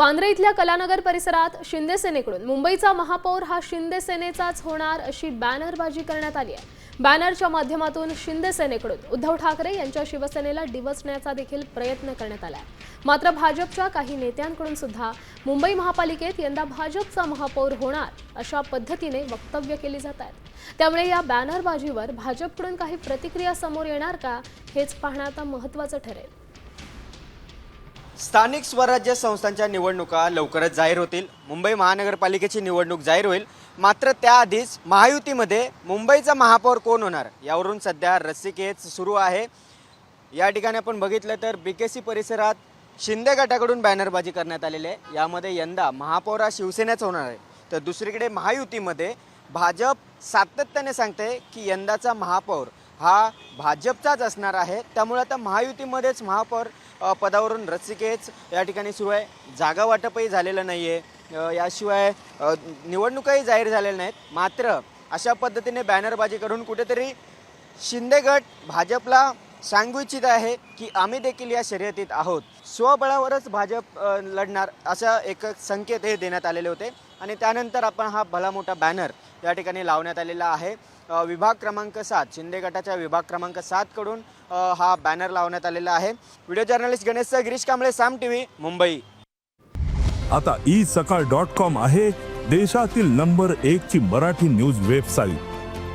वांद्रे इथल्या कलानगर परिसरात शिंदे सेनेकडून मुंबईचा महापौर हा शिंदे सेनेचाच होणार अशी बॅनरबाजी करण्यात आली आहे. बॅनरच्या माध्यमातून शिंदे सेनेकडून उद्धव ठाकरे यांच्या शिवसेनेला डिवचण्याचा देखील प्रयत्न करण्यात आला आहे. मात्र भाजपच्या काही नेत्यांकडून सुद्धा मुंबई महापालिकेत यंदा भाजपचा महापौर होणार अशा पद्धतीने वक्तव्य केली जात आहेत. त्यामुळे या बॅनरबाजीवर भाजपकडून काही प्रतिक्रिया समोर येणार का हेच पाहणं आता महत्त्वाचं ठरेल. स्थानिक स्वराज्य संस्थांच्या निवडणुका लवकरच जाहीर होतील. मुंबई महानगरपालिकेची निवडणूक जाहीर होईल. मात्र त्याआधीच महायुतीमध्ये मुंबईचा महापौर कोण होणार? यावरून सध्या रस्सिकेच सुरू आहे. या ठिकाणी आपण बघितलं तर बी के सी परिसरात शिंदे गटाकडून बॅनरबाजी करण्यात आलेली आहे. यामध्ये यंदा महापौर हा शिवसेनेच होणार आहे. तर दुसरीकडे महायुतीमध्ये भाजप सातत्याने सांगते की यंदाचा महापौर हा भाजपचाच असणार आहे. त्यामुळे आता महायुतीमध्येच महापौर पदावरून रस्सिकेच या ठिकाणी सुरू आहे जागा वाटपही झालेलं नाही आहे याशिवाय निवडणुकाही जाहीर झालेल्या नाहीत. मात्र अशा पद्धतीने बॅनरबाजी करून कुठेतरी शिंदे गट भाजपला सांगू इच्छित आहे की आम्ही देखील या शर्यतीत आहोत. स्वबळावरच भाजप लढणार असा एक संकेत हे देण्यात आलेले होते. आणि त्यानंतर आपण हा भला मोठा बॅनर या ठिकाणी लावण्यात आलेला आहे. विभाग क्रमांक सात शिंदे गटाच्या विभाग क्रमांक सातकडून हा बॅनर लावण्यात आलेला आहे. Video journalist Ganesh Girish Kamble Saam T V Mumbai. आता ई सकाळ डॉट कॉम आहे देशातील नंबर एक ची मराठी न्यूज वेबसाईट.